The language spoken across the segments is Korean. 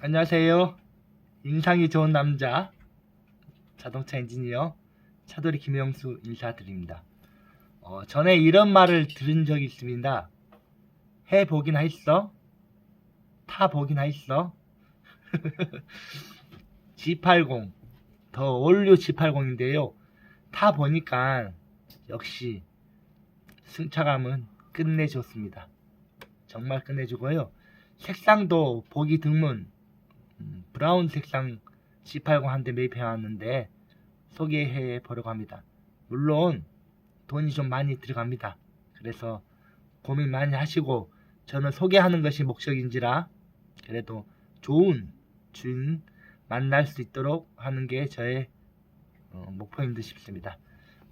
안녕하세요. 인상이 좋은 남자 자동차 엔지니어 차돌이 김영수 인사드립니다. 어, 전에 이런 말을 들은 적이 있습니다. 해 보긴 했어? 타 보긴 했어? G80 더 올류 G80인데요. 타 보니까 역시 승차감은 끝내줬습니다. 정말 끝내주고요. 색상도 보기 드문 음, 브라운 색상 C80 한 대 매입해 왔는데 소개해 보려고 합니다. 물론 돈이 좀 많이 들어갑니다. 그래서 고민 많이 하시고 저는 소개하는 것이 목적인지라 그래도 좋은 주인 만날 수 있도록 하는 게 저의 어, 목표인 듯 싶습니다.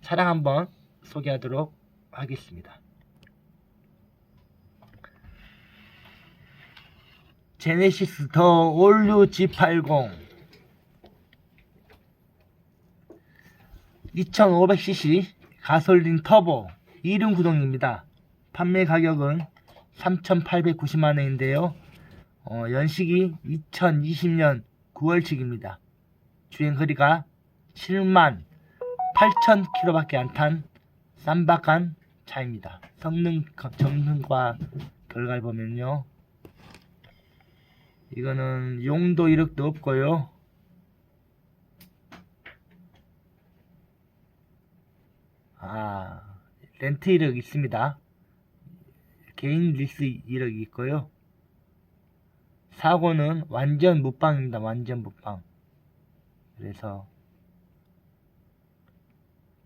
차량 한번 소개하도록 하겠습니다. 제네시스 더 올류 G80 2500cc 가솔린 터보 2륜 구동입니다. 판매 가격은 3,890만원인데요. 어, 연식이 2020년 9월칙입니다. 주행거리가 7만 8,000km밖에 안 탄 쌈박한 차입니다. 성능 정능과 결과를 보면요. 이거는 용도 이력도 없고요. 아, 렌트 이력 있습니다. 개인 리스 이력이 있고요. 사고는 완전 무빵입니다. 완전 무빵. 그래서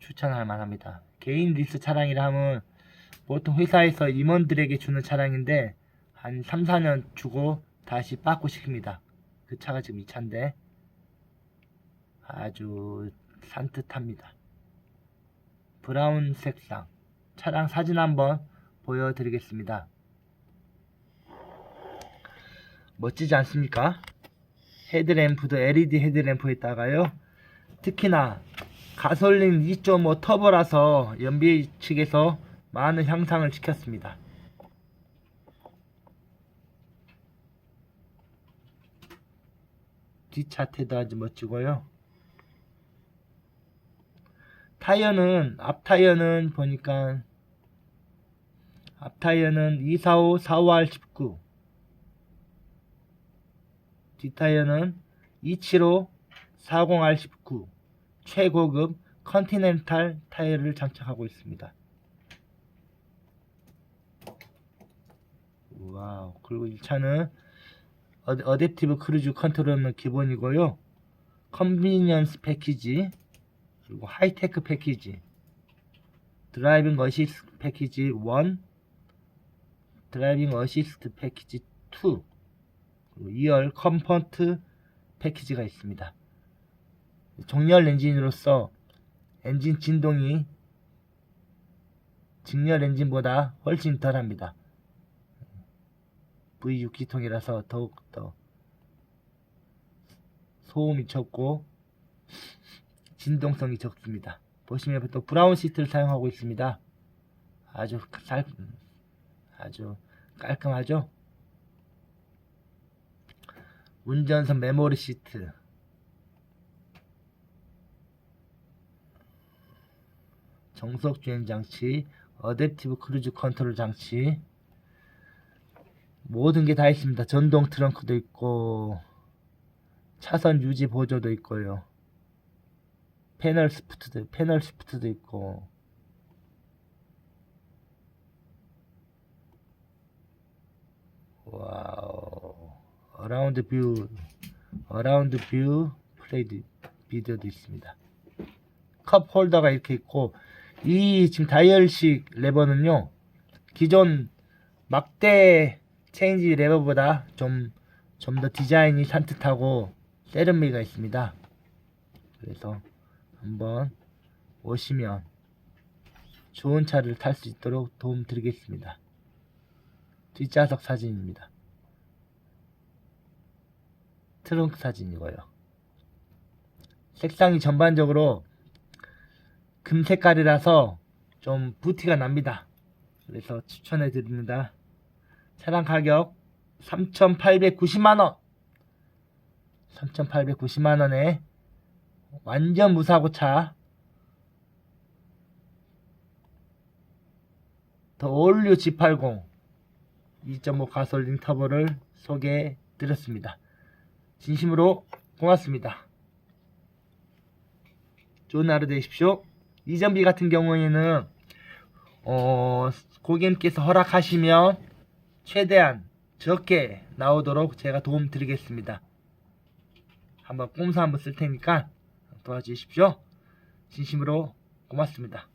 추천할 만합니다. 개인 리스 차량이라 하면 보통 회사에서 임원들에게 주는 차량인데 한 3, 4년 주고 다시 빠꾸 시킵니다. 그 차가 지금 이 차인데 아주 산뜻합니다. 브라운 색상 차량 사진 한번 보여드리겠습니다. 멋지지 않습니까? 헤드램프도 LED 헤드램프에다가요. 특히나 가솔린 2.5 터보라서 연비 측에서 많은 향상을 시켰습니다. 뒷차태도 아주 멋지고요. 타이어는 앞 타이어는 보니까 앞 타이어는 245 45R19 뒷 타이어는 275 40R19 최고급 컨티넨탈 타이어를 장착하고 있습니다. 와우 그리고 이 차는 어댑- 어댑티브 크루즈 컨트롤은 기본이고요. 컨비니언스 패키지 그리고 하이테크 패키지 드라이빙 어시스트 패키지 1 드라이빙 어시스트 패키지 2 그리고 2열 컴포트 패키지가 있습니다. 정렬 엔진으로서 엔진 진동이 직렬 엔진보다 훨씬 덜합니다. V6 기통이라서 더욱더 소음이 적고 진동성이 적습니다. 보시면 또 브라운 시트를 사용하고 있습니다. 아주 살, 아주 깔끔하죠? 운전석 메모리 시트 정속 주행 장치 어댑티브 크루즈 컨트롤 장치 모든 게 다 있습니다. 전동 트렁크도 있고 차선 유지 보조도 있고요. 패널 스프트도 패널 스프트도 있고 와우 어라운드 뷰 어라운드 뷰 플레이드 비디오도 있습니다. 컵 홀더가 이렇게 있고 이 지금 다이얼식 레버는요 기존 막대 체인지 레버보다 좀 좀 더 디자인이 산뜻하고 세련미가 있습니다. 그래서 한번 오시면 좋은 차를 탈 수 있도록 도움 드리겠습니다. 뒷좌석 사진입니다. 트렁크 사진이고요. 색상이 전반적으로 금 색깔이라서 좀 부티가 납니다. 그래서 추천해 드립니다. 차량 가격 3,890만원 3,890만원에 완전 무사고차 더 올류 G80 2.5 가솔린 터보를 소개해 드렸습니다. 진심으로 고맙습니다. 좋은 하루 되십시오. 이전비 같은 경우에는 어, 고객님께서 허락하시면 최대한 적게 나오도록 제가 도움 드리겠습니다. 한번 꼼수 한번 쓸 테니까 도와주십시오. 진심으로 고맙습니다.